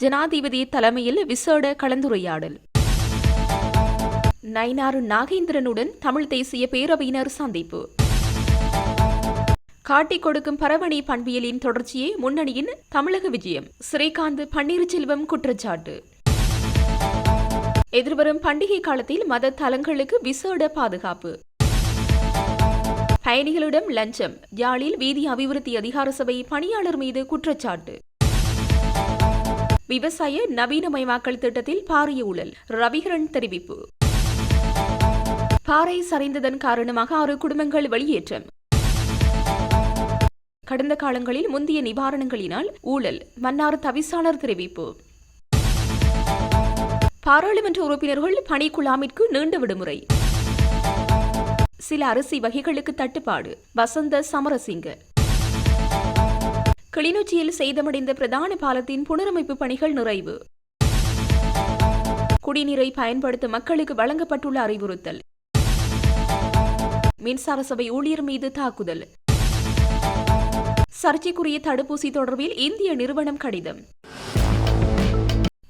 ஜனாதிபதி தலைமையில் விசேட கலந்துரையாடல். நயினாறு நாகேந்திரனுடன் தமிழ் தேசிய பேரவையினர் சந்திப்பு. காட்டிக் கொடுக்கும் பரவணி பண்பியலின் தொடர்ச்சியே முன்னணியின் தமிழக விஜயம் ஸ்ரீகாந்த் பன்னீர்செல்வம் குற்றச்சாட்டு. எதிர்வரும் பண்டிகை காலத்தில் மத தலங்களுக்கு விசேட பாதுகாப்பு. பயணிகளிடம் லஞ்சம் யாழில் வீதி அபிவிருத்தி அதிகார சபை பணியாளர் மீது குற்றச்சாட்டு. விவசாய நவீனமயமாக்கல் திட்டத்தில் பாரிய ஊழல். ரவிகரன் தெரிவிப்பு. பாறை சரிந்ததன் காரணமாக ஆறு குடும்பங்கள் வெளியேற்றம். கடந்த காலங்களில் முந்தைய நிவாரணங்களினால் ஊழல். மன்னார் தவிசாளர் தெரிவிப்பு. பாராளுமன்ற உறுப்பினர்கள் பணிக்குழாமிற்கு நீண்ட விடுமுறை. சில அரிசி வகைகளுக்கு தட்டுப்பாடு. வசந்த சமரசிங்க. கிளிநொச்சியில் சேதமடைந்த பிரதான பாலத்தின் புனரமைப்பு பணிகள் நிறைவு. குடிநீரை பயன்படுத்த மக்களுக்கு வழங்கப்பட்டுள்ள அறிவுறுத்தல். மின்சார சபை ஊழியர் மீது தாக்குதல். சர்ச்சைக்குரிய தடுப்பூசி தொடர்பில் இந்திய நிறுவனம் கடிதம்.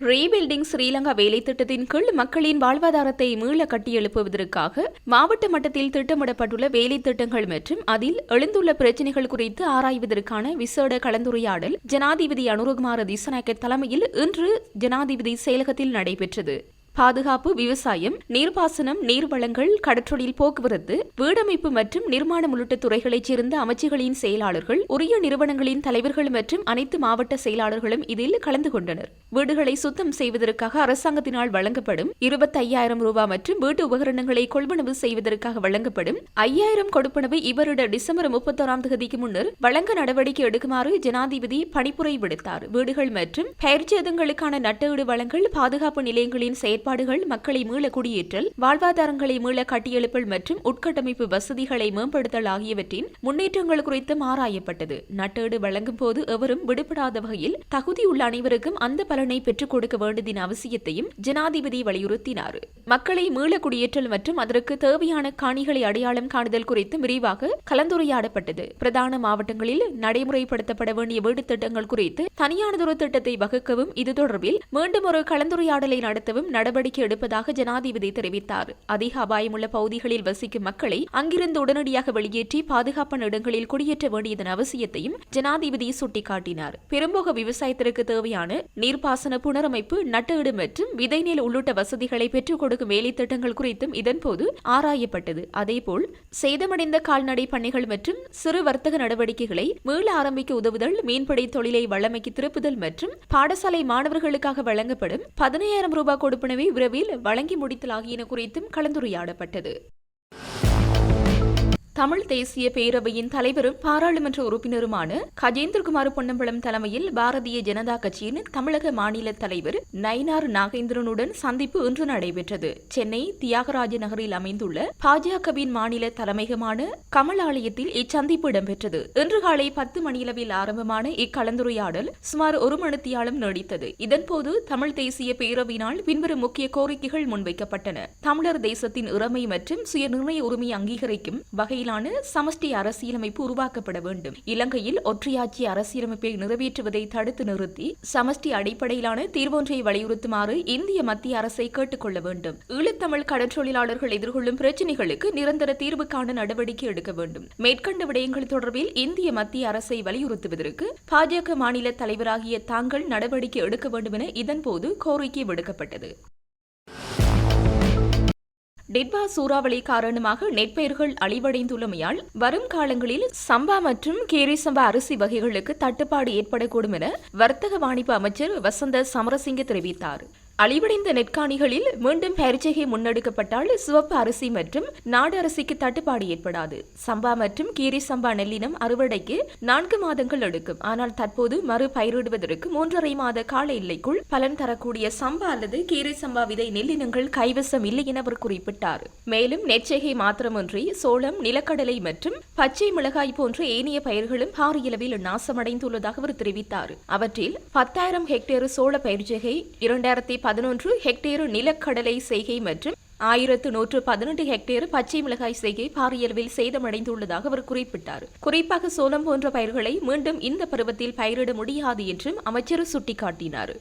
ரீபில்டிங் ஸ்ரீலங்கா வேலை திட்டத்தின் கீழ் மக்களின் வாழ்வாதாரத்தை மீள கட்டியெழுப்புவதற்காக மாவட்ட மட்டத்தில் திட்டமிடப்பட்டுள்ள வேலை திட்டங்கள் மற்றும் அதில் எழுந்துள்ள பிரச்சினைகள் குறித்து ஆராய்வதற்கான விசேட கலந்துரையாடல் ஜனாதிபதி அனுரகுமார திசநாயக்க தலைமையில் இன்று ஜனாதிபதி செயலகத்தில் நடைபெற்றது. பாதுகாப்பு விவசாயம் நீர்ப்பாசனம் நீர்வளங்கள் கடற்றொழில் போக்குவரத்து வீடமைப்பு மற்றும் நிர்மாணம் உள்ளிட்ட துறைகளைச் சேர்ந்த அமைச்சுகளின் செயலாளர்கள் உரிய நிறுவனங்களின் தலைவர்கள் மற்றும் அனைத்து மாவட்ட செயலாளர்களும் இதில் கலந்து கொண்டனர். வீடுகளை சுத்தம் செய்வதற்காக அரசாங்கத்தினால் வழங்கப்படும் இருபத்தையாயிரம் ரூபாய் மற்றும் வீட்டு உபகரணங்களை கொள்வனவு செய்வதற்காக வழங்கப்படும் ஐயாயிரம் கொடுப்பனவு இவருட டிசம்பர் முப்பத்தோராம் தேதிக்கு முன்னர் வழங்க நடவடிக்கை எடுக்குமாறு ஜனாதிபதி பணிப்புரை விடுத்தார். வீடுகள் மற்றும் பெயர்ச்சேதங்களுக்கான நட்டஈடு வழங்கல் பாதுகாப்பு நிலையங்களின் செயற்பாடு செயற்பாடுகள் மக்களை மீள குடியேற்றல் வாழ்வாதாரங்களை மீள கட்டியெழுப்பல் மற்றும் உட்கட்டமைப்பு வசதிகளை மேம்படுத்தல் ஆகியவற்றின் முன்னேற்றங்கள் குறித்தும் ஆராயப்பட்டது. நட்டேடு வழங்கும் போது எவரும் விடுபடாத வகையில் தகுதியுள்ள அனைவருக்கும் அந்த பலனை பெற்றுக் கொடுக்க வேண்டியதின் அவசியத்தையும் ஜனாதிபதி வலியுறுத்தினார். மக்களை மீள குடியேற்றல் மற்றும் அதற்கு தேவையான காணிகளை அடையாளம் காணுதல் குறித்து விரிவாக கலந்துரையாடப்பட்டது. பிரதான மாவட்டங்களில் நடைமுறைப்படுத்தப்பட வேண்டிய வீடு திட்டங்கள் குறித்து தனியானதொரு திட்டத்தை வகுக்கவும் இது தொடர்பில் மீண்டும் ஒரு கலந்துரையாடலை நடத்தவும் நடவடிக்கை நடவடிக்கை எடுப்பதாக ஜனாதிபதி தெரிவித்தார். அதிக அபாயமுள்ள பகுதிகளில் வசிக்கும் மக்களை அங்கிருந்து உடனடியாக வெளியேற்றி பாதுகாப்பான இடங்களில் குடியேற்ற வேண்டியதன் அவசியத்தையும் ஜனாதிபதி சுட்டிக்காட்டினார். பெரும்போக விவசாயத்திற்கு தேவையான நீர்ப்பாசன புனரமைப்பு நட்டஈடு மற்றும் விதைநெல் உள்ளிட்ட வசதிகளை பெற்றுக் கொடுக்கும் வேலை திட்டங்கள் குறித்தும் இதன்போது ஆராயப்பட்டது. அதேபோல் சேதமடைந்த கால்நடை பண்ணைகள் மற்றும் சிறு வர்த்தக நடவடிக்கைகளை மீள ஆரம்பிக்க உதவுதல் மீன்பிடி தொழிலை வளமைக்கு திருப்புதல் மற்றும் பாடசாலை மாணவர்களுக்காக வழங்கப்படும் பதினையாயிரம் ரூபாய் கொடுப்பனவை விரைவில் வழங்கி முடித்தல் ஆகியன குறித்தும் கலந்துரையாடப்பட்டது. தமிழ் தேசிய பேரவையின் தலைவரும் பாராளுமன்ற உறுப்பினருமான கஜேந்திரகுமார் பொன்னம்பலம் தலைமையில் பாரதிய ஜனதா கட்சியின் தமிழக மாநில தலைவர் நயினார் நாகேந்திரனுடன் சந்திப்பு இன்று நடைபெற்றது. சென்னை தியாகராஜ நகரில் அமைந்துள்ள பாஜகவின் மாநில தலைமையகமான கமல் ஆலயத்தில் இச்சந்திப்பு இடம்பெற்றது. இன்று காலை பத்து மணியளவில் ஆரம்பமான இக்கலந்துரையாடல் சுமார் ஒரு மணித்தியாலம் நீடித்தது. இதன்போது தமிழ் தேசிய பேரவையினால் பின்வரும் முக்கிய கோரிக்கைகள் முன்வைக்கப்பட்டன. தமிழர் தேசத்தின் இறமை மற்றும் சுயநிர்ணய உரிமை அங்கீகரிக்கும் வகையில் அடிப்படையிலான சமஷ்டி அரசியலமைப்பு உருவாக்கப்பட வேண்டும். இலங்கையில் ஒற்றையாட்சி அரசியலமைப்பை நிறைவேற்றுவதை தடுத்து நிறுத்தி சமஷ்டி அடிப்படையிலான தீர்வொன்றை வலியுறுத்துமாறு இந்திய மத்திய அரசை கேட்டுக்கொள்ள வேண்டும். ஈழத்தமிழ் கடற்றொழிலாளர்கள் எதிர்கொள்ளும் பிரச்சினைகளுக்கு நிரந்தர தீர்வு காண நடவடிக்கை எடுக்க வேண்டும். மேற்கண்ட விடயங்கள் தொடர்பில் இந்திய மத்திய அரசை வலியுறுத்துவதற்கு பாஜக மாநில தலைவராகிய தாங்கள் நடவடிக்கை எடுக்க வேண்டும் என இதன்போது கோரிக்கை விடுக்கப்பட்டது. டிட்வா சூறாவளி காரணமாக நெற்பயிர்கள் அழிவடைந்துள்ளமையால் வரும் காலங்களில் சம்பா மற்றும் கேரி சம்பா அரிசி வகைகளுக்கு தட்டுப்பாடு ஏற்படக்கூடும் என வர்த்தக வாணிப அமைச்சர் வசந்த சமரசிங்க தெரிவித்தார். அழிவடைந்த நெற்காணிகளில் மீண்டும் பயிற்சிகை முன்னெடுக்கப்பட்டால் சிவப்பு அரிசி மற்றும் நாடு அரிசிக்கு தட்டுப்பாடு ஏற்படாது. சம்பா மற்றும் கீரி சம்பா நெல்லினம் அறுவடைக்கு நான்கு மாதங்கள் எடுக்கும். ஆனால் தற்போது மறு பயிரிடுவதற்கு மூன்றரை மாத கால எல்லைக்குள் பலன் தரக்கூடிய சம்பா அல்லது கீரை சம்பா விதை நெல்லினங்கள் கைவசம் இல்லை என அவர் குறிப்பிட்டார். மேலும் நெற்செய்கை மாத்திரமின்றி சோளம் நிலக்கடலை மற்றும் பச்சை மிளகாய் போன்ற ஏனைய பயிர்களும் பாரியளவில் நாசமடைந்துள்ளதாக அவர் தெரிவித்தார். அவற்றில் பத்தாயிரம் ஹெக்டேர் சோள பயிர்ச்செய்கை இரண்டாயிரத்தி பதினொன்று ஹெக்டேரு நிலக்கடலை செய்கை மற்றும் ஆயிரத்து நூற்று பதினெட்டு ஹெக்டேர் பச்சை மிளகாய் செய்கை பாரியளவில் சேதமடைந்துள்ளதாக அவர் குறிப்பிட்டார். குறிப்பாக சோளம் போன்ற பயிர்களை மீண்டும் இந்த பருவத்தில் பயிரிட முடியாது என்றும் அமைச்சர் சுட்டிக்காட்டினார்.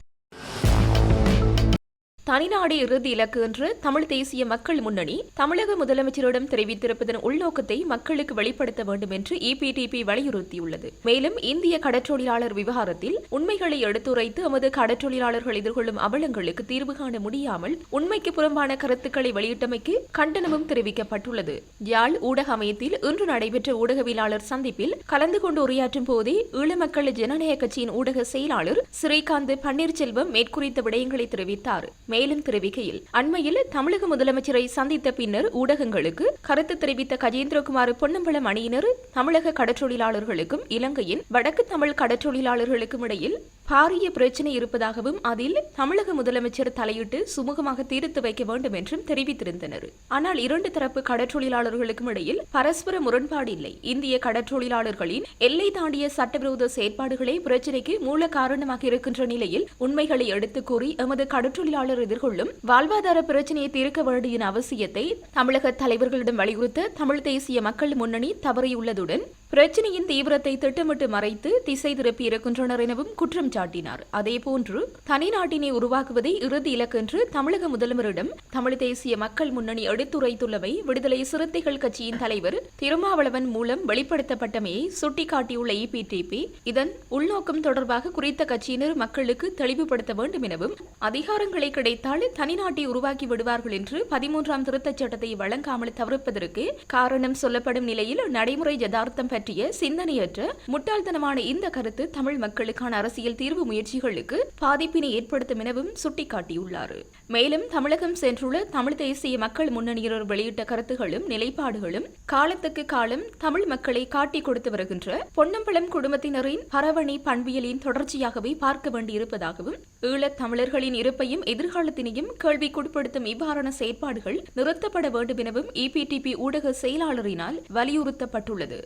தனிநாடு இறுதி இலக்கு என்று தமிழ் தேசிய மக்கள் முன்னணி தமிழக முதலமைச்சரிடம் தெரிவித்திருப்பதன் உள்நோக்கத்தை மக்களுக்கு வெளிப்படுத்த வேண்டும் என்று இபிடிபி வலியுறுத்தியுள்ளது. மேலும் இந்திய கடற்றொழிலாளர் விவகாரத்தில் உண்மைகளை எடுத்துரைத்து எமது கடற்றொழிலாளர்கள் எதிர்கொள்ளும் அவலங்களுக்கு தீர்வு காண முடியாமல் உண்மைக்கு புறம்பான கருத்துக்களை வெளியிட்டமைக்கு கண்டனமும் தெரிவிக்கப்பட்டுள்ளது. யாழ் ஊடக அமையத்தில் இன்று நடைபெற்ற ஊடகவியலாளர் சந்திப்பில் கலந்து கொண்டு உரையாற்றும் போதே ஈழமக்கள் ஜனநாயக கட்சியின் ஊடக செயலாளர் ஸ்ரீகாந்த் பன்னீர்செல்வம் மேற்குறித்த விடயங்களை தெரிவித்தார். மேலும் தெரிவிக்கையில் அண்மையில் தமிழக முதலமைச்சரை சந்தித்த பின்னர் ஊடகங்களுக்கு கருத்து தெரிவித்த கஜேந்திரகுமார் பொன்னம்பலம் அணியினர் தமிழக கடற்றொழிலாளர்களுக்கும் இலங்கையின் வடக்கு தமிழ் கடற்றொழிலாளர்களுக்கும் இடையில் பாரிய பிரச்சினை இருப்பதாகவும் அதில் தமிழக முதலமைச்சர் தலையிட்டு சுமூகமாக தீர்த்து வைக்க வேண்டும் என்றும் தெரிவித்திருந்தனர். ஆனால் இரண்டு தரப்பு கடற்றொழிலாளர்களுக்கும் இடையில் பரஸ்பர முரண்பாடு இல்லை. இந்திய கடற்றொழிலாளர்களின் எல்லை தாண்டிய சட்டவிரோத செயற்பாடுகளே பிரச்சினைக்கு மூல காரணமாக இருக்கின்ற நிலையில் உண்மைகளை எடுத்துக் கூறி எமது கடற்றொழிலாளர் எதிர்கொள்ளும் வாழ்வாதார பிரச்சினையை தீர்க்க வேண்டிய அவசியத்தை தமிழக தலைவர்களிடம் வலியுறுத்த தமிழ் தேசிய மக்கள் முன்னணி தவறியுள்ளதுடன் பிரச்சினையின் தீவிரத்தை திட்டமிட்டு மறைத்து திசை திருப்பி இருக்கின்றனர் எனவும் குற்றம் சாட்டினார். அதேபோன்று தனி நாட்டினை உருவாக்குவதை இறுதி இலக்கென்று தமிழக முதல்வரிடம் தமிழ் தேசிய மக்கள் முன்னணி எடுத்துரைத்துள்ளவை விடுதலை சிறுத்தைகள் கட்சியின் தலைவர் திருமாவளவன் மூலம் வெளிப்படுத்தப்பட்டமையை சுட்டிக்காட்டியுள்ள இபிடிபி இதன் உள்நோக்கம் தொடர்பாக குறித்த கட்சியினர் மக்களுக்கு தெளிவுபடுத்த வேண்டும் எனவும் அதிகாரங்களை கிடைத்தால் தனிநாட்டை உருவாக்கி விடுவார்கள் என்று பதிமூன்றாம் திருத்தச் சட்டத்தை வழங்காமல் தவிர்ப்பதற்கு காரணம் சொல்லப்படும் நிலையில் நடைமுறை யதார்த்தம் பற்றிய சிந்தனையற்ற முட்டாள்தனமான இந்த கருத்து தமிழ் மக்களுக்கான அரசியல் தீர்வு முயற்சிகளுக்கு பாதிப்பினை ஏற்படுத்தும் எனவும் சுட்டிக்காட்டியுள்ளார். மேலும் தமிழகம் சென்றுள்ள தமிழ் தேசிய மக்கள் முன்னணியினர் வெளியிட்ட கருத்துகளும் நிலைப்பாடுகளும் காலத்துக்கு காலம் தமிழ் மக்களை காட்டிக் கொடுத்து வருகின்ற பொன்னம்பலம் குடும்பத்தினரின் பரவணி பண்பியலின் தொடர்ச்சியாகவே பார்க்க வேண்டியிருப்பதாகவும் ஈழத் தமிழர்களின் இருப்பையும் எதிர்காலத்தினையும் கேள்விக்குட்படுத்தும் இவ்வாறான செயற்பாடுகள் நிறுத்தப்பட வேண்டும் எனவும் இபிடிபி ஊடக செயலாளரினால் வலியுறுத்தப்பட்டுள்ளது.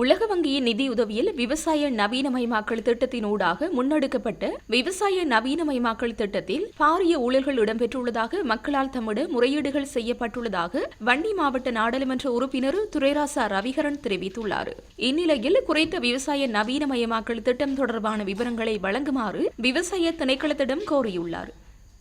உலக வங்கியின் நிதியுதவியில் விவசாய நவீனமயமாக்கல் திட்டத்தினூடாக முன்னெடுக்கப்பட்ட விவசாய நவீனமயமாக்கல் திட்டத்தில் பாரிய ஊழல்கள் இடம்பெற்றுள்ளதாக மக்களால் தம்மிடம் முறையீடுகள் செய்யப்பட்டுள்ளதாக வன்னி மாவட்ட நாடாளுமன்ற உறுப்பினர் துரைராசா ரவிகரன் தெரிவித்துள்ளார். இந்நிலையில் குறைத்த விவசாய நவீனமயமாக்கல் திட்டம் தொடர்பான விவரங்களை வழங்குமாறு விவசாய திணைக்களத்திடம் கோரியுள்ளார்.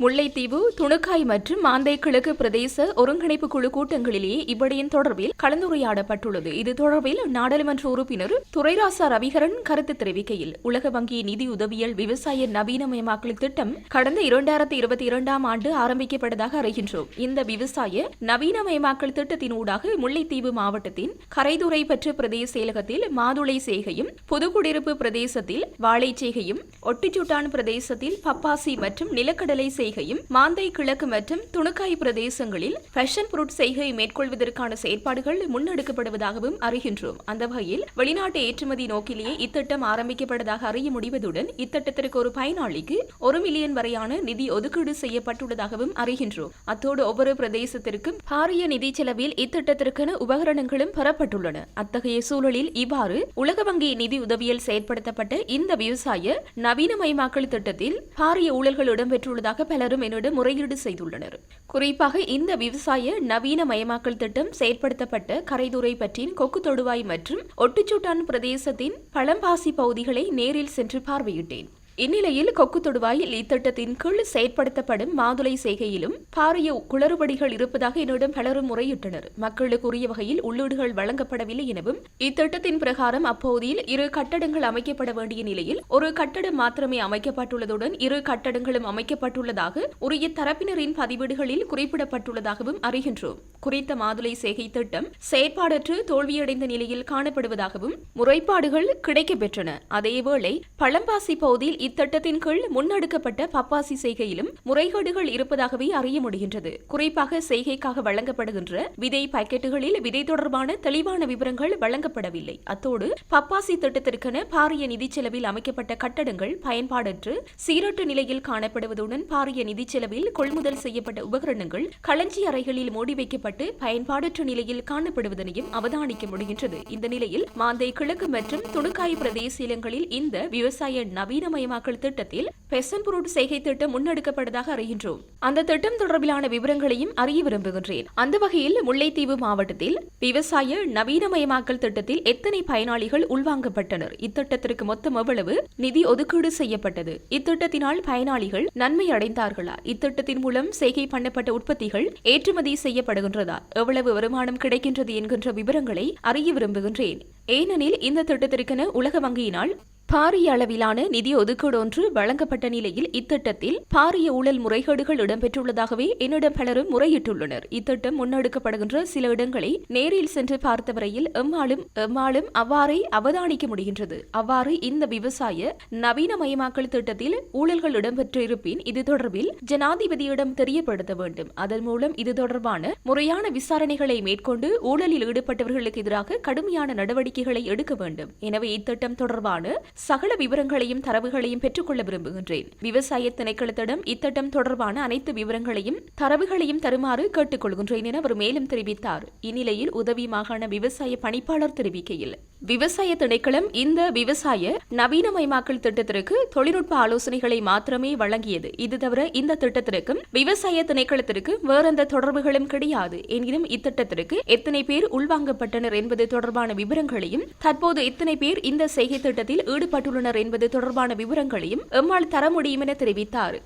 முல்லைத்தீவு துணுக்காய் மற்றும் மாந்தை கிழக்கு பிரதேச ஒருங்கிணைப்பு குழு கூட்டங்களிலேயே இவ்விடயம் தொடர்பில் கலந்துரையாடப்பட்டுள்ளது. இது தொடர்பில் நாடாளுமன்ற உறுப்பினர் துரைராசா ரவிகரன் கருத்து தெரிவிக்கையில் உலக வங்கியின் நிதி உதவியல் விவசாய நவீனமயமாக்கல் திட்டம் கடந்த இரண்டாயிரத்தி இருபத்தி இரண்டாம் ஆண்டு ஆரம்பிக்கப்பட்டதாக அறிகின்றோம். இந்த விவசாய நவீனமயமாக்கல் திட்டத்தினூடாக முல்லைத்தீவு மாவட்டத்தின் கரைதுறை பெற்ற பிரதேச செயலகத்தில் மாதுளை சேகையும் புதுக்குடியிருப்பு பிரதேசத்தில் வாழைச்சேகையும் ஒட்டிச்சுட்டான் பிரதேசத்தில் பப்பாசி மற்றும் நிலக்கடலை செய்கை செய்கையும் மாந்தை கிழக்கு மற்றும் துணுக்காய் பிரதேசங்களில் ஃபேஷன் புரூட் செய்கை மேற்கொள்வதற்கான செயற்பாடுகள் முன்னெடுக்கப்படுவதாகவும் அறிகின்றோம். அந்த வகையில் வெளிநாட்டு ஏற்றுமதி நோக்கிலேயே இத்திட்டம் ஆரம்பிக்கப்பட்டதாக அறிய முடிவதுடன் இத்திட்டத்திற்கு ஒரு பயனாளிக்கு ஒரு மில்லியன் வரையான நிதி ஒதுக்கீடு செய்யப்பட்டுள்ளதாகவும் அறிகின்றோம். அத்தோடு ஒவ்வொரு பிரதேசத்திற்கும் பாரிய நிதி செலவில் இத்திட்டத்திற்கான உபகரணங்களும் பெறப்பட்டுள்ளன. அத்தகைய சூழலில் இவ்வாறு உலக வங்கி நிதி உதவியில் செயற்படுத்தப்பட்ட இந்த விவசாய நவீனமயமாக்கல் திட்டத்தில் பாரிய ஊழல்கள் இடம்பெற்றுள்ளதாக பல பலரும் என்னிடம் முறையீடு செய்துள்ளனர். குறிப்பாக இந்த விவசாய நவீன மயமாக்கல் திட்டம் செயற்படுத்தப்பட்ட கரைதுறை பற்றின் கொக்கு தொடுவாய் மற்றும் ஒட்டுச்சூட்டான் பிரதேசத்தின் பழம்பாசி பகுதிகளை நேரில் சென்று பார்வையிட்டேன். இந்நிலையில் கொக்கு தொடுவாயில் இத்திட்டத்தின் கீழ் செயற்படுத்தப்படும் மாதுளை செய்கையிலும் பாரிய குளறுபடிகள் இருப்பதாக என்னிடம் பலரும் முறையிட்டனர். மக்களுக்கு உரிய வகையில் உள்ளீடுகள் வழங்கப்படவில்லை எனவும் இத்திட்டத்தின் பிரகாரம் அப்பகுதியில் இரு கட்டடங்கள் அமைக்கப்பட வேண்டிய நிலையில் ஒரு கட்டடம் மாத்திரமே அமைக்கப்பட்டுள்ளதுடன் இரு கட்டடங்களும் அமைக்கப்பட்டுள்ளதாக உரிய தரப்பினரின் பதிவீடுகளில் குறிப்பிடப்பட்டுள்ளதாகவும் அறிகின்றோம். குறித்த மாதுளை செய்கை திட்டம் செயற்பாடற்று தோல்வியடைந்த நிலையில் காணப்படுவதாகவும் முறைப்பாடுகள் கிடைக்கப்பெற்றன. அதேவேளை பழம்பாசி பகுதியில் இத்திட்டத்தின் கீழ் முன்னெடுக்கப்பட்ட பப்பாசி செய்கையிலும் முறைகேடுகள் இருப்பதாகவே அறிய முடிகின்றது. குறிப்பாக செய்கைக்காக வழங்கப்படுகின்ற விதை பாக்கெட்டுகளில் விதை தொடர்பான தெளிவான விவரங்கள் வழங்கப்படவில்லை. அத்தோடு பப்பாசி திட்டத்திற்கென பாரிய நிதி செலவில் அமைக்கப்பட்ட கட்டடங்கள் பயன்பாடற்று சீரற்ற நிலையில் காணப்படுவதுடன் பாரிய நிதி செலவில் கொள்முதல் செய்யப்பட்ட உபகரணங்கள் களஞ்சி அறைகளில் மூடி வைக்கப்பட்டு பயன்பாடற்ற நிலையில் காணப்படுவதனையும் அவதானிக்க முடிகின்றது. இந்த நிலையில் மாந்தை கிழக்கு மற்றும் துணுக்காய் பிரதேச இந்த விவசாய நவீனமயம் நவீனமயமாக்கல் திட்டத்தில் பெசன் பொருட் செய்கை திட்டம் முன்னெடுக்கப்பட்டதாக அறிகின்றோம். அந்த திட்டம் தொடர்பிலான விவரங்களையும் அறிய விரும்புகின்றேன். அந்த வகையில் முல்லைத்தீவு மாவட்டத்தில் விவசாய நவீனமயமாக்கல் திட்டத்தில் எத்தனை பயனாளிகள் உள்வாங்கப்பட்டனர்? இத்திட்டத்திற்கு மொத்தம் எவ்வளவு நிதி ஒதுக்கீடு செய்யப்பட்டது? இத்திட்டத்தினால் பயனாளிகள் நன்மை அடைந்தார்களா? இத்திட்டத்தின் மூலம் செய்கை பண்ணப்பட்ட உற்பத்திகள் ஏற்றுமதி செய்யப்படுகின்றதா? எவ்வளவு வருமானம் கிடைக்கின்றது என்கின்ற விவரங்களை அறிய விரும்புகின்றேன். ஏனெனில் இந்த திட்டத்திற்கென உலக வங்கியினால் பாரிய அளவிலான நிதி ஒதுக்கீடு ஒன்று வழங்கப்பட்ட நிலையில் இத்திட்டத்தில் பாரிய ஊழல் முறைகேடுகள் இடம்பெற்றுள்ளதாகவே என்னிடம் பலரும் முறையிட்டுள்ளனர். இத்திட்டம் முன்னெடுக்கப்படுகின்ற சில இடங்களை நேரில் சென்று பார்த்த வரையில் எம்மாளும் எம்மாளும் அவ்வாறே அவதானிக்க முடிகின்றது. அவ்வாறு இந்த விவசாய நவீனமயமாக்கல் திட்டத்தில் ஊழல்கள் இடம்பெற்றிருப்பின் இது தொடர்பில் ஜனாதிபதியிடம் தெரியப்படுத்த வேண்டும். அதன் மூலம் இது தொடர்பான முறையான விசாரணைகளை மேற்கொண்டு ஊழலில் ஈடுபட்டவர்களுக்கு எதிராக கடுமையான நடவடிக்கைகளை எடுக்க வேண்டும். எனவே இத்திட்டம் தொடர்பான சகல விவரங்களையும் தரவுகளையும் பெற்றுக்கொள்ள விரும்புகின்றேன். விவசாய திணைக்களத்திடம் இத்திட்டம் தொடர்பான அனைத்து விவரங்களையும் தரவுகளையும் தருமாறு கேட்டுக்கொள்கின்றேன் என அவர் மேலும் தெரிவித்தார். இந்நிலையில் உதவி மாகாண விவசாய பணிப்பாளர் தெரிவிக்கையில் விவசாய திணைக்களம் இந்த விவசாய நவீனமயமாக்கல் திட்டத்திற்கு தொழில்நுட்ப ஆலோசனைகளை மாத்திரமே வழங்கியது. இது தவிர இந்த திட்டத்திற்கும் விவசாய திணைக்களத்திற்கு வேறெந்த தொடர்புகளும் கிடையாது. எனினும் இத்திட்டத்திற்கு எத்தனை பேர் உள்வாங்கப்பட்டனர் என்பது தொடர்பான விவரங்களையும் தற்போது எத்தனை பேர் இந்த செய்கை திட்டத்தில் ஈடுபட்டு ஈடுபட்டுள்ளனர் என்பது தொடர்பான விவரங்களையும் எம்மால் தர முடியும் என தெரிவித்தார்.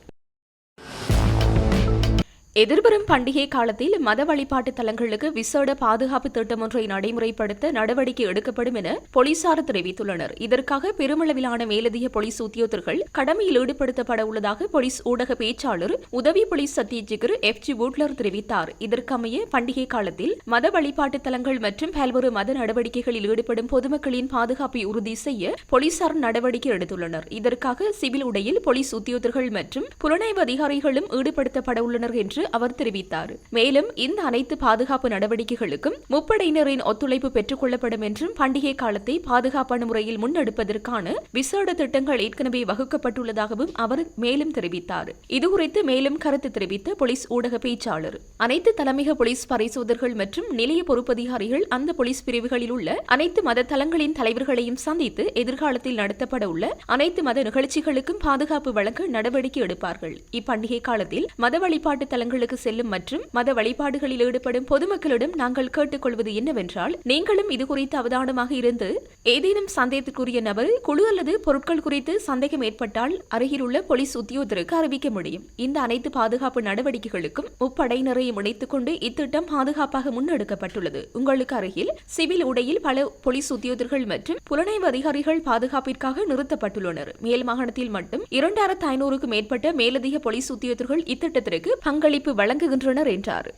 எதிர்வரும் பண்டிகை காலத்தில் மத வழிபாட்டு தலங்களுக்கு விசேட பாதுகாப்பு திட்டம் ஒன்றை நடைமுறைப்படுத்த நடவடிக்கை எடுக்கப்படும் என போலீசார் தெரிவித்துள்ளனர். இதற்காக பெருமளவிலான மேலதிக போலீஸ் உத்தியோகர்கள் கடமையில் ஈடுபடுத்தப்பட உள்ளதாக போலீஸ் ஊடக பேச்சாளர் உதவி போலீஸ் சத்தியஜிகர் எஃப். ஜி. வூட்லர் தெரிவித்தார். இதற்கமைய பண்டிகை காலத்தில் மத வழிபாட்டு தலங்கள் மற்றும் பல்வேறு மத நடவடிக்கைகளில் ஈடுபடும் பொதுமக்களின் பாதுகாப்பை உறுதி செய்ய போலீசார் நடவடிக்கை எடுத்துள்ளனர். இதற்காக சிவில் உடையில் போலீஸ் உத்தியோகர்கள் மற்றும் புலனாய்வு அதிகாரிகளும் ஈடுபடுத்தப்பட உள்ளனர் என்று அவர் தெரிவித்தார். மேலும் இந்த அனைத்து பாதுகாப்பு நடவடிக்கைகளுக்கும் முப்படையினரின் ஒத்துழைப்பு பெற்றுக் கொள்ளப்படும் என்றும் பண்டிகை காலத்தை பாதுகாப்பான முறையில் முன்னெடுப்பதற்கான விசேட திட்டங்கள் ஏற்கனவே வகுக்கப்பட்டுள்ளதாகவும் அவர் மேலும் தெரிவித்தார். இதுகுறித்து மேலும் கருத்து தெரிவித்த போலீஸ் ஊடக பேச்சாளர். அனைத்து தலைமையக போலீஸ் பரிசோதர்கள் மற்றும் நிலைய பொறுப்பதிகாரிகள் அந்த போலீஸ் பிரிவுகளில் உள்ள அனைத்து மத தலங்களின் தலைவர்களையும் சந்தித்து எதிர்காலத்தில் நடத்தப்பட உள்ள அனைத்து மத நிகழ்ச்சிகளுக்கும் பாதுகாப்பு வழங்க நடவடிக்கை எடுப்பார்கள். இப்பண்டிகை காலத்தில் மத வழிபாட்டு தலங்கள் தலங்களுக்கு செல்லும் மற்றும் மத வழிபாடுகளில் ஈடுபடும் பொதுமக்களிடம் நாங்கள் கேட்டுக்கொள்வது என்னவென்றால் நீங்களும் இது குறித்து அவதானமாக இருந்து ஏதேனும் சந்தேகத்திற்குரிய நபர் குழு அல்லது பொருட்கள் குறித்து சந்தேகம் ஏற்பட்டால் அருகிலுள்ள போலீஸ் உத்தியோகத்தருக்கு அறிவிக்க முடியும். இந்த அனைத்து பாதுகாப்பு நடவடிக்கைகளுக்கும் முப்படையினரையும் இணைத்துக் கொண்டு இத்திட்டம் பாதுகாப்பாக முன்னெடுக்கப்பட்டுள்ளது. உங்களுக்கு அருகில் சிவில் உடையில் பல போலீஸ் உத்தியோகர்கள் மற்றும் புலனாய்வு அதிகாரிகள் பாதுகாப்பிற்காக நிறுத்தப்பட்டுள்ளனர். மேல் மாகாணத்தில் மட்டும் இரண்டாயிரத்து ஐநூறுக்கும் மேற்பட்ட மேலதிக போலீஸ் உத்தியோகர்கள் இத்திட்டத்திற்கு பங்களிப்பு வழங்குகின்றனர் என்றார்.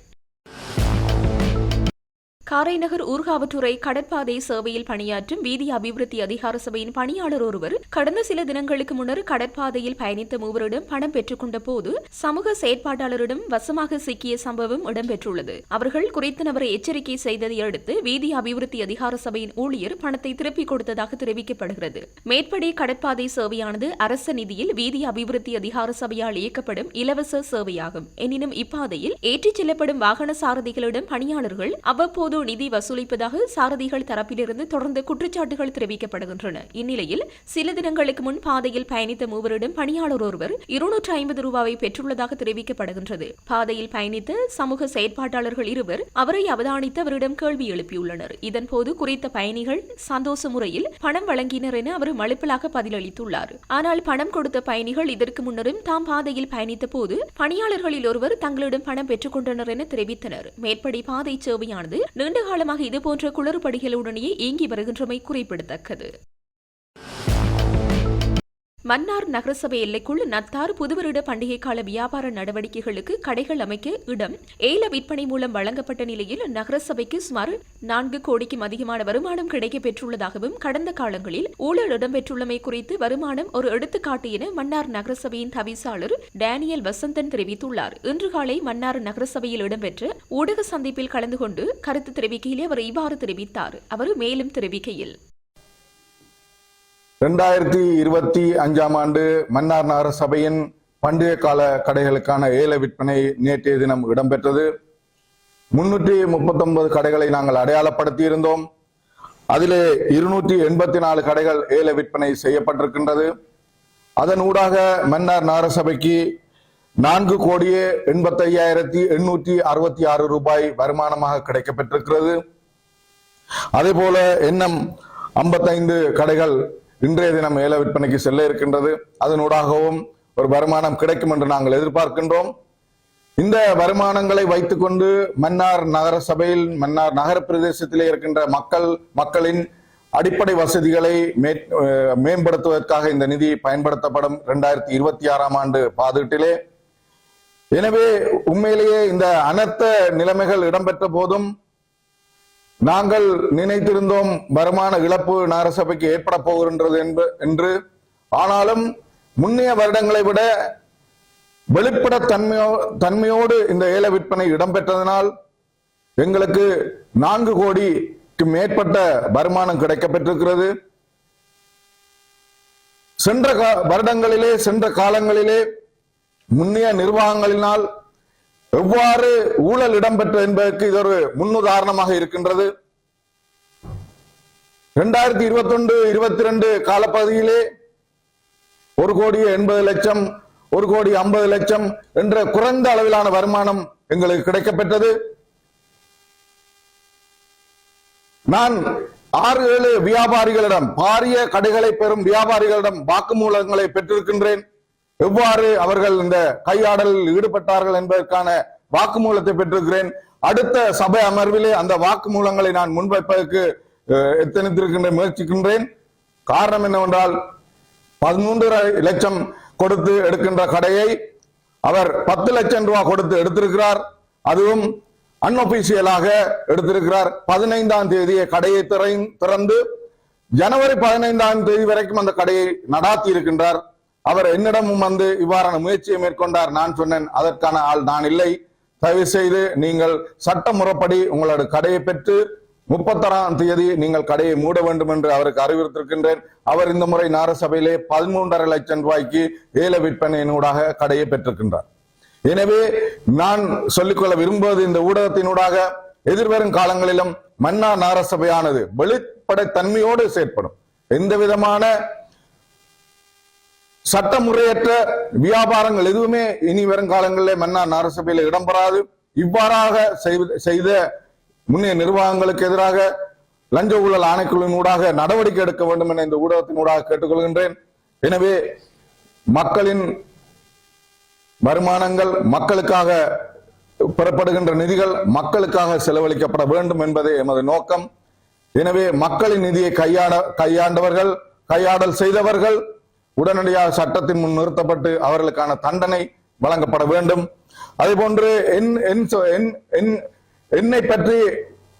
காரைநகர் ஊர்காவற்றுறை கடற்பாதை சேவையில் பணியாற்றும் வீதி அபிவிருத்தி அதிகார சபையின் பணியாளர் ஒருவர் கடந்த சில தினங்களுக்கு முன்னர் கடற்பாதையில் பயணித்த மூவரிடம் பணம் பெற்றுக்கொண்ட போது சமூக செயற்பாட்டாளரிடம் வசமாக சிக்கிய சம்பவம் இடம்பெற்றுள்ளது. அவர்கள் குறித்த நபரை எச்சரிக்கை செய்ததை அடுத்து வீதி அபிவிருத்தி அதிகார சபையின் ஊழியர் பணத்தை திருப்பிக் கொடுத்ததாக தெரிவிக்கப்படுகிறது. மேற்படி கடற்பாதை சேவையானது அரச நிதியில் வீதி அபிவிருத்தி அதிகார சபையால் இயக்கப்படும் இலவச சேவையாகும். எனினும் இப்பாதையில் ஏற்றிச் செல்லப்படும் வாகன சாரதிகளிடம் பணியாளர்கள் அவ்வப்போது இருந்து நிதி வசூலிப்பதாக சாரதிகள் தரப்பிலிருந்து தொடர்ந்து குற்றச்சாட்டுகள் தெரிவிக்கப்படுகின்றன. இந்நிலையில் சில தினங்களுக்கு முன் பாதையில் பயணித்த மூவரிடம் பணியாளர் ஒருவர் இருநூற்று ஐம்பது ரூபாவை பெற்றுள்ளதாக தெரிவிக்கப்படுகின்றது. பாதையில் பயணித்த சமூக செயற்பாட்டாளர்கள் இருவர் அவரை அவதானித்து அவரிடம் கேள்வி எழுப்பியுள்ளனர். இதன்போது குறித்த பயணிகள் சந்தோஷ முறையில் பணம் வழங்கினர் என அவர் மழுப்பலாக பதிலளித்துள்ளார். ஆனால் பணம் கொடுத்த பயணிகள் இதற்கு முன்னரும் தாம் பாதையில் பயணித்த போது பணியாளர்களில் ஒருவர் தங்களிடம் பணம் பெற்றுக் கொண்டனர் என தெரிவித்தனர். மேற்படி பாதை சேவையானது நீண்ட காலமாக இதுபோன்ற குளறுபடிகளுடனேயே இயங்கி வருகின்றமை குறிப்பிடத்தக்கது. மன்னார் நகரசபை எல்லைக்குள் நத்தார் புதுவருட பண்டிகை கால வியாபார நடவடிக்கைகளுக்கு கடைகள் அமைக்க இடம் ஏல விற்பனை மூலம் வழங்கப்பட்ட நிலையில் நகரசபைக்கு சுமார் நான்கு கோடிக்கும் அதிகமான வருமானம் கிடைக்கப்பெற்றுள்ளதாகவும் கடந்த காலங்களில் ஊழல் இடம்பெற்றுள்ளமை குறித்து வருமானம் ஒரு எடுத்துக்காட்டு என மன்னார் நகரசபையின் தவிசாளர் டேனியல் வசந்தன் தெரிவித்துள்ளார். இன்று காலை மன்னார் நகரசபையில் இடம்பெற்ற ஊடக சந்திப்பில் கலந்து கொண்டு கருத்து தெரிவிக்கையில் அவர் இவ்வாறு தெரிவித்தார். அவர் மேலும் தெரிவிக்கையில் ரெண்டாயிரத்தி இருபத்தி அஞ்சாம் ஆண்டு மன்னார் நகர சபையின் பண்டிகை கால கடைகளுக்கான ஏல விற்பனை நேற்றைய தினம் இடம்பெற்றது. முன்னூற்றி முப்பத்தொன்பது கடைகளை நாங்கள் அடையாளப்படுத்தி இருந்தோம் அதிலே இருநூற்றி எண்பத்தி நாலு கடைகள் ஏல விற்பனை செய்யப்பட்டிருக்கின்றது. அதன் ஊடாக மன்னார் நாரசபைக்கு நான்கு கோடியே எண்பத்தி ஐயாயிரத்தி எண்ணூற்றி அறுபத்தி ஆறு ரூபாய் வருமானமாக கிடைக்கப்பெற்றிருக்கிறது. அதே போல எண்ணம் ஐம்பத்தைந்து கடைகள் இன்றைய தினம் ஏல விற்பனைக்கு செல்ல இருக்கின்றது. அதனூடாகவும் ஒரு வருமானம் கிடைக்கும் என்று நாங்கள் எதிர்பார்க்கின்றோம். இந்த வருமானங்களை வைத்துக்கொண்டு மன்னார் நகர சபையில் மன்னார் நகர பிரதேசத்திலே இருக்கின்ற மக்கள் மக்களின் அடிப்படை வசதிகளை மேம்படுத்துவதற்காக இந்த நிதி பயன்படுத்தப்படும் இரண்டாயிரத்தி இருபத்தி ஆறாம் ஆண்டு பாதீட்டிலே. எனவே உண்மையிலேயே இந்த அனர்த்த நிலைமைகள் இடம்பெற்ற போதும் நாங்கள் நினைத்திருந்தோம் வருமான இழப்பு நகரசபைக்கு ஏற்பட போகின்றது என்ப- என்று. ஆனாலும் முன்னைய வருடங்களை விட வெளிப்பட தன்மையோ தன்மையோடு இந்த ஏல விற்பனை இடம்பெற்றதனால் எங்களுக்கு நான்கு கோடிக்கு மேற்பட்ட வருமானம் கிடைக்கப்பட்டிருக்கிறது. சென்ற கா- வருடங்களிலே சென்ற காலங்களிலே முன்னைய நிர்வாகங்களினால் எவ்வாறு ஊழல் இடம்பெற்றது என்பதற்கு இது ஒரு முன்னுதாரணமாக இருக்கின்றது. இரண்டாயிரத்தி இருபத்தி ஒன்று இருபத்தி ரெண்டு காலப்பகுதியிலே ஒரு கோடி எண்பது லட்சம் ஒரு கோடி ஐம்பது லட்சம் என்ற குறைந்த அளவிலான வருமானம் எங்களுக்கு கிடைக்கப்பெற்றது. நான் ஆறு ஏழு வியாபாரிகளிடம் பாரிய கடைகளை பெறும் வியாபாரிகளிடம் வாக்குமூலங்களை பெற்றிருக்கின்றேன். எவ்வாறு அவர்கள் இந்த கையாடலில் ஈடுபட்டார்கள் என்பதற்கான வாக்குமூலத்தை பெற்றிருக்கிறேன். அடுத்த சபை அமர்விலே அந்த வாக்குமூலங்களை நான் முன்வைப்பதற்கு எத்தனித்திருக்கின்ற முயற்சிக்கின்றேன். காரணம் என்னவென்றால் பதிமூன்று லட்சம் கொடுத்து எடுக்கின்ற கடையை அவர் பத்து லட்சம் ரூபாய் கொடுத்து எடுத்திருக்கிறார். அதுவும் அன்ஒபிஷியலாக எடுத்திருக்கிறார். பதினைந்தாம் தேதியை கடையை திறந்து ஜனவரி பதினைந்தாம் தேதி வரைக்கும் அந்த கடையை நடாத்தி இருக்கின்றார் அவர் என்னிடமும் வந்து இவ்வாறான முயற்சியை மேற்கொண்டார். நான் சொன்னேன் அதற்கான ஆள் நான் இல்லை. தயவு செய்து நீங்கள் சட்ட முறைப்படி உங்களோட கடையை பெற்று முப்பத்தாறாம் தேதி நீங்கள் கடையை மூட வேண்டும் என்று அவருக்கு அறிவுறுத்திருக்கின்றேன். அவர் இந்த முறை நாரசபையிலே பதிமூன்றரை லட்சம் ரூபாய்க்கு ஏல விற்பனையினூடாக கடையை பெற்றிருக்கின்றார். எனவே நான் சொல்லிக்கொள்ள விரும்புவது இந்த ஊடகத்தினூடாக எதிர்வரும் காலங்களிலும் மன்னா நாரசபையானது வெளிப்படைத்தன்மையோடு செயற்படும். எந்த விதமான சட்டமுறையற்ற வியாபாரங்கள் எதுவுமே இனி வரும் காலங்களில் மன்னா நகரசபையில் இடம்பெறாது. இவ்வாறாக செய்த- செய்த முன்னைய நிர்வாகங்களுக்கு எதிராக லஞ்ச ஊழல் ஆணைக்குழுவினூடாக நடவடிக்கை எடுக்க வேண்டும் என இந்த ஊடகத்தின் ஊடாக கேட்டுக்கொள்கின்றேன். எனவே மக்களின் வருமானங்கள் மக்களுக்காக பெறப்படுகின்ற நிதிகள் மக்களுக்காக செலவழிக்கப்பட வேண்டும் என்பதே எமது நோக்கம். எனவே மக்களின் நிதியை கையாட கையாண்டவர்கள் கையாடல் செய்தவர்கள் உடனடியாக சட்டத்தின் முன் நிறுத்தப்பட்டு அவர்களுக்கான தண்டனை வழங்கப்பட வேண்டும். அதே போன்று என் என் சொ- என்- என்- என்னை பற்றி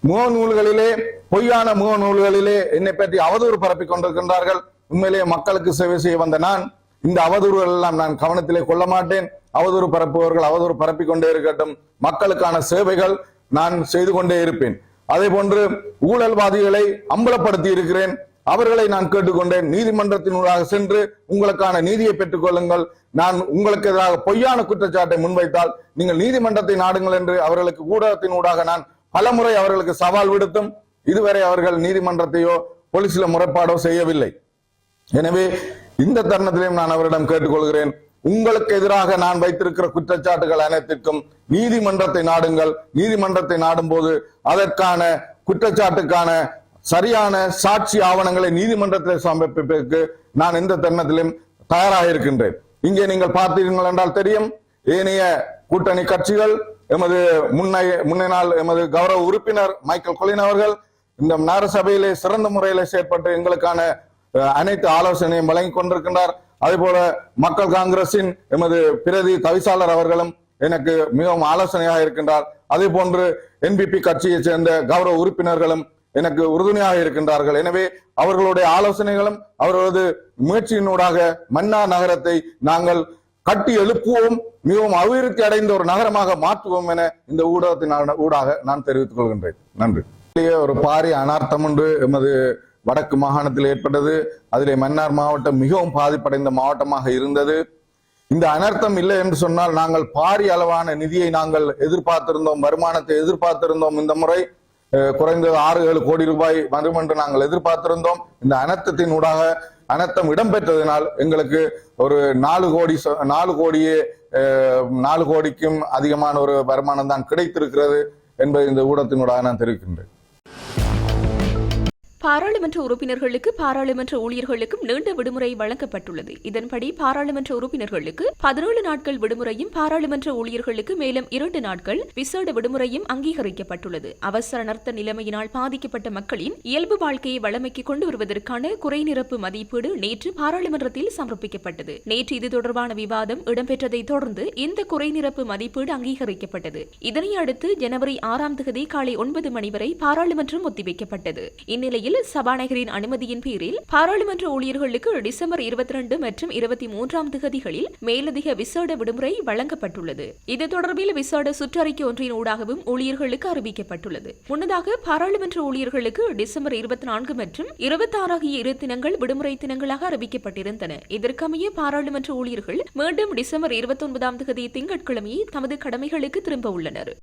முகநூல்களிலே பொய்யான முகநூல்களிலே என்னை பற்றி அவதூறு பரப்பிக் கொண்டிருக்கின்றார்கள். உண்மையிலேயே மக்களுக்கு சேவை செய்ய வந்த நான் இந்த அவதூறுகள் எல்லாம் நான் கவனத்திலே கொள்ள மாட்டேன். அவதூறு பரப்புபவர்கள் அவதூறு பரப்பிக் கொண்டே இருக்கட்டும். மக்களுக்கான சேவைகள் நான் செய்து கொண்டே இருப்பேன். அதே போன்று ஊழல்வாதிகளை அம்பலப்படுத்தி இருக்கிறேன். அவர்களை நான் கேட்டுக்கொண்டேன். நீதிமன்றத்தினூடாக சென்று உங்களுக்கான நீதியை பெற்றுக் கொள்ளுங்கள். நான் உங்களுக்கு எதிராக பொய்யான குற்றச்சாட்டை முன்வைத்தால் நீங்கள் நீதிமன்றத்தை நாடுங்கள் என்று அவர்களுக்கு ஊடகத்தினூடாக நான் பலமுறை அவர்களுக்கு சவால் விடுத்தும் இதுவரை அவர்கள் நீதிமன்றத்தையோ போலீசில முறைப்பாடோ செய்யவில்லை. எனவே இந்த தருணத்திலையும் நான் அவரிடம் கேட்டுக்கொள்கிறேன். உங்களுக்கு எதிராக நான் வைத்திருக்கிற குற்றச்சாட்டுகள் அனைத்திற்கும் நீதிமன்றத்தை நாடுங்கள். நீதிமன்றத்தை நாடும் போது அதற்கான குற்றச்சாட்டுக்கான சரியான சாட்சி ஆவணங்களை நீதிமன்றத்தில் சமர்ப்பிப்பதற்கு நான் எந்த தருணத்திலும் தயாராக இருக்கின்றேன். இங்கே நீங்கள் பார்த்தீர்கள் என்றால் தெரியும் ஏனைய கூட்டணி கட்சிகள் எமது முன்னைய முன்னே நாள் எமது கௌரவ உறுப்பினர் மைக்கேல் கொலின் அவர்கள் இந்த நகரசபையிலே சிறந்த முறையில் செயற்பட்டு எங்களுக்கான அனைத்து ஆலோசனையும் வழங்கி கொண்டிருக்கின்றார். அதே போல மக்கள் காங்கிரசின் எமது பிரதி தவிசாளர் அவர்களும் எனக்கு மிகவும் ஆலோசனையாக இருக்கின்றார். அதே போன்று என்பிபி கட்சியைச் சேர்ந்த கௌரவ உறுப்பினர்களும் எனக்கு உறுதுணையாக இருக்கின்றார்கள். எனவே அவர்களுடைய ஆலோசனைகளும் அவர்களது முயற்சியினூடாக மன்னா நகரத்தை நாங்கள் கட்டி எழுப்புவோம் மிகவும் அபிவிருத்தி அடைந்த ஒரு நகரமாக மாற்றுவோம் என இந்த ஊடகத்தின் ஊடாக நான் தெரிவித்துக் கொள்கின்றேன். நன்றி. ஒரு பாரிய அனார்த்தம் உண்டு. எமது வடக்கு மாகாணத்தில் ஏற்பட்டது. அதிலே மன்னார் மாவட்டம் மிகவும் பாதிப்படைந்த மாவட்டமாக இருந்தது. இந்த அனர்த்தம் இல்லை என்று சொன்னால் நாங்கள் பாரிய அளவான நிதியை நாங்கள் எதிர்பார்த்திருந்தோம் வருமானத்தை எதிர்பார்த்திருந்தோம் இந்த முறை. குறைந்தது ஆறு ஏழு கோடி ரூபாய் வரும் என்று நாங்கள் எதிர்பார்த்திருந்தோம். இந்த அனர்த்தத்தின் ஊடாக அனர்த்தம் இடம்பெற்றதினால் எங்களுக்கு ஒரு நாலு கோடி நாலு கோடியே நாலு கோடிக்கும் அதிகமான ஒரு வருமானம் தான் கிடைத்திருக்கிறது என்பதை இந்த ஊடகத்தினூடாக நான் தெரிவிக்கின்றேன். பாராளுமன்ற உறுப்பினர்களுக்கு பாராளுமன்ற ஊழியர்களுக்கும் நீண்ட விடுமுறை வழங்கப்பட்டுள்ளது. இதன்படி பாராளுமன்ற உறுப்பினர்களுக்கு பதினேழு நாட்கள் விடுமுறையும் பாராளுமன்ற ஊழியர்களுக்கு மேலும் இரண்டு நாட்கள் விசேட விடுமுறையும் அங்கீகரிக்கப்பட்டுள்ளது. அவசர நர்த்த நிலைமையினால் பாதிக்கப்பட்ட மக்களின் இயல்பு வாழ்க்கையை வளமைக்கு கொண்டு வருவதற்கான குறைநிரப்பு மதிப்பீடு நேற்று பாராளுமன்றத்தில் சமர்ப்பிக்கப்பட்டது. நேற்று இது தொடர்பான விவாதம் இடம்பெற்றதை தொடர்ந்து இந்த குறைநிரப்பு மதிப்பீடு அங்கீகரிக்கப்பட்டது. இதனை அடுத்து ஜனவரி ஆறாம் தேதி காலை ஒன்பது மணி வரை பாராளுமன்றம் ஒத்திவைக்கப்பட்டது. இந்நிலையில் சபாநாயகரின் அனுமதியின் பேரில் பாராளுமன்ற ஊழியர்களுக்கு டிசம்பர் இருபத்தி ரெண்டு மற்றும் இருபத்தி மூன்றாம் திகதிகளில் மேலதிக விசேட விடுமுறை வழங்கப்பட்டுள்ளது. இது தொடர்பில் விசேட சுற்றறிக்கை ஒன்றின் ஊடாகவும் ஊழியர்களுக்கு அறிவிக்கப்பட்டுள்ளது. முன்னதாக பாராளுமன்ற ஊழியர்களுக்கு டிசம்பர் இருபத்தி நான்கு மற்றும் இருபத்தி ஆறு ஆகிய இரு தினங்கள் விடுமுறை தினங்களாக அறிவிக்கப்பட்டிருந்தன. இதற்கமைய பாராளுமன்ற ஊழியர்கள் மீண்டும் டிசம்பர் இருபத்தி ஒன்பதாம் திகதி திங்கட்கிழமையே தமது கடமைகளுக்கு திரும்ப உள்ளனர்.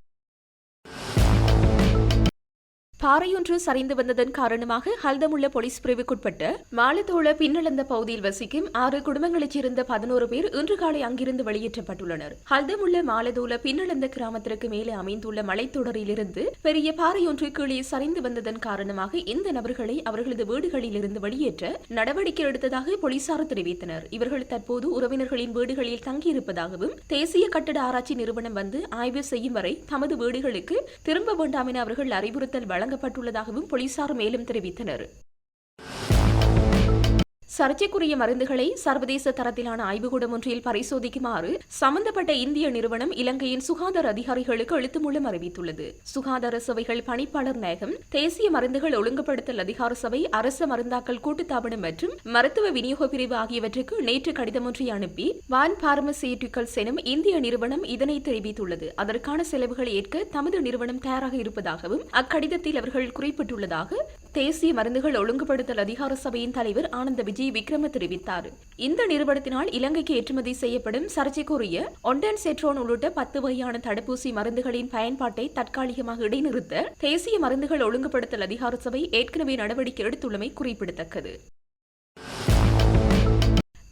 பாறையொன்று சரிந்து வந்ததன் காரணமாக ஹல்தமுள்ள போலீஸ் பிரிவுக்குட்பட்ட மாலத்தோள பின்னளந்த பகுதியில் வசிக்கும் ஆறு குடும்பங்களைச் சேர்ந்த பதினோரு பேர் இன்று காலை அங்கிருந்து வெளியேற்றப்பட்டுள்ளனர். ஹல்தமுள்ள மாலதோள பின்னளந்த கிராமத்திற்கு மேலே அமைந்துள்ள மலைத்தொடரிலிருந்து பெரிய பாறையொன்று கீழே சரிந்து வந்ததன் காரணமாக இந்த நபர்களை அவர்களது வீடுகளில் இருந்து வெளியேற்ற நடவடிக்கை எடுத்ததாக போலீசார் தெரிவித்தனர். இவர்கள் தற்போது உறவினர்களின் வீடுகளில் தங்கியிருப்பதாகவும் தேசிய கட்டட ஆராய்ச்சி நிறுவனம் வந்து ஆய்வு செய்யும் வரை தமது வீடுகளுக்கு திரும்ப வேண்டாம் என அவர்கள் அறிவுறுத்தல் வழங்க வழங்கப்பட்டுள்ளதாகவும் போலீசார் மேலும் தெரிவித்தனர். சர்ச்சைக்குரிய மருந்துகளை சர்வதேச தரத்திலான ஆய்வுக்கூடம் ஒன்றில் பரிசோதிக்குமாறு சம்பந்தப்பட்ட இந்திய நிறுவனம் இலங்கையின் சுகாதார அதிகாரிகளுக்கு எழுத்து மூலம் அறிவித்துள்ளது. சுகாதார சபைகள் பணிப்பாளர் நாயகம் தேசிய மருந்துகள் ஒழுங்குபடுத்தல் அதிகார சபை அரச மருந்தாக்கல் கூட்டுத்தாபனம் மற்றும் மருத்துவ விநியோக பிரிவு ஆகியவற்றுக்கு நேற்று கடிதம் ஒன்றை அனுப்பி வான் பார்மசியூட்டிக்கல்ஸ் எனும் இந்திய நிறுவனம் இதனை தெரிவித்துள்ளது. அதற்கான செலவுகளை ஏற்க தமது நிறுவனம் தயாராக இருப்பதாகவும் அக்கடிதத்தில் அவர்கள் குறிப்பிட்டுள்ளதாக தேசிய மருந்துகள் ஒழுங்குபடுத்தல் அதிகார சபையின் தலைவர் ஆனந்த விஜய் விக்ரம தெரிவித்தார். இந்த நிறுவனத்தினால் இலங்கைக்கு ஏற்றுமதி செய்யப்படும் சர்ச்சைக்குரிய ஒன்டன் செட்ரோன் உள்ளிட்ட பத்து வகையான தடுப்பூசி மருந்துகளின் பயன்பாட்டை தற்காலிகமாக இடைநிறுத்த தேசிய மருந்துகள் ஒழுங்குபடுத்தல் அதிகார சபை ஏற்கனவே நடவடிக்கை எடுத்துள்ளமை குறிப்பிடத்தக்கது.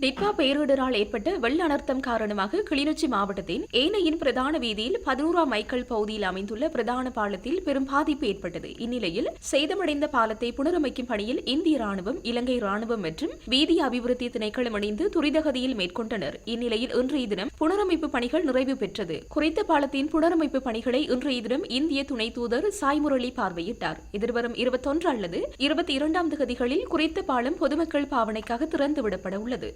டிட்வா பேரிடரால் ஏற்பட்ட வெள்ள அனர்த்தம் காரணமாக கிளிநொச்சி மாவட்டத்தின் ஏனையின் பிரதான வீதியில் பதினோராம் மைக்கல் பகுதியில் அமைந்துள்ள பிரதான பாலத்தில் பெரும் பாதிப்பு ஏற்பட்டது. இந்நிலையில் சேதமடைந்த பாலத்தை புனரமைக்கும் பணியில் இந்திய ராணுவம் இலங்கை ராணுவம் மற்றும் வீதி அபிவிருத்தி திணைக்களம் இணைந்து துரிதகதியில் மேற்கொண்டனர். இந்நிலையில் இன்றைய தினம் புனரமைப்பு பணிகள் நிறைவு பெற்றது. குறித்த பாலத்தின் புனரமைப்பு பணிகளை இன்றைய தினம் இந்திய துணை தூதர் சாய் முரளி பார்வையிட்டார். எதிர்வரும் இருபத்தொன்று அல்லது இருபத்தி இரண்டாம் தேதிகளில் குறித்த பாலம் பொதுமக்கள் பாவனைக்காக திறந்துவிடப்பட உள்ளது.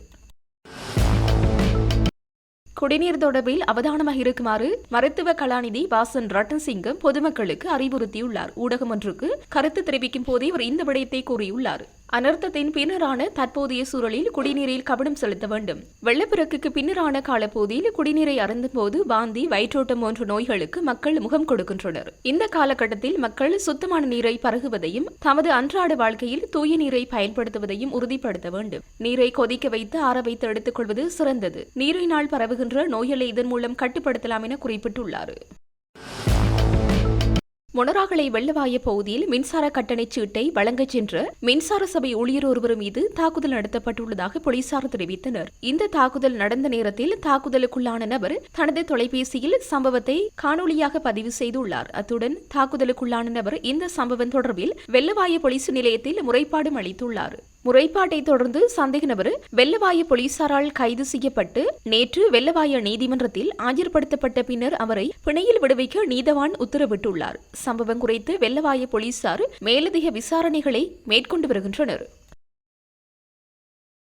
குடிநீர் தொடர்பில் அவதானமாக இருக்குமாறு மருத்துவ கலாநிதி வாசன் ரட்டன்சிங்கம் பொதுமக்களுக்கு அறிவுறுத்தியுள்ளார். ஊடகம் ஒன்றுக்கு கருத்து தெரிவிக்கும் போதே அவர் இந்த விடயத்தை கூறியுள்ளார். அனர்த்தத்தின் பின்னரான தற்போதைய சூழலில் குடிநீரில் கவனம் செலுத்த வேண்டும். வெள்ளப்பெருக்குக்கு பின்னரான காலப்பகுதியில் குடிநீரை அருந்தும்போது வாந்தி வயிற்றோட்டம் போன்ற நோய்களுக்கு மக்கள் முகம் கொடுக்கின்றனர். இந்த காலகட்டத்தில் மக்கள் சுத்தமான நீரை பருகுவதையும் தமது அன்றாட வாழ்க்கையில் தூய நீரை பயன்படுத்துவதையும் உறுதிப்படுத்த வேண்டும். நீரை கொதிக்க வைத்து ஆற வைத்து எடுத்துக் கொள்வது சிறந்தது. நீரினால் பரவுகின்ற நோய்களை இதன் மூலம் கட்டுப்படுத்தலாம் என குறிப்பிட்டுள்ளார். மொனராகலை வெள்ளவாய பகுதியில் மின்சார கட்டணச் சீட்டை வழங்கச் சென்ற மின்சார சபை ஊழியர் ஒருவர் மீது தாக்குதல் நடத்தப்பட்டுள்ளதாக போலீசார் தெரிவித்தனர். இந்த தாக்குதல் நடந்த நேரத்தில் தாக்குதலுக்குள்ளான நபர் தனது தொலைபேசியில் சம்பவத்தை காணொலியாக பதிவு செய்துள்ளார். அத்துடன் தாக்குதலுக்குள்ளான நபர் இந்த சம்பவம் தொடர்பில் வெள்ளவாய போலீஸ் நிலையத்தில் முறைப்பாடும் அளித்துள்ளார். முறைப்பாட்டை தொடர்ந்து சந்தேக நபர் வெள்ளவாய போலீசாரால் கைது செய்யப்பட்டு நேற்று வெள்ளவாய நீதிமன்றத்தில் ஆஜர்படுத்தப்பட்ட பின்னர் அவரை பிணையில் விடுவிக்க நீதவான் உத்தரவிட்டுள்ளார். சம்பவம் குறித்து வெள்ளவாய போலீசார் மேலதிக விசாரணைகளை மேற்கொண்டு வருகின்றனர்.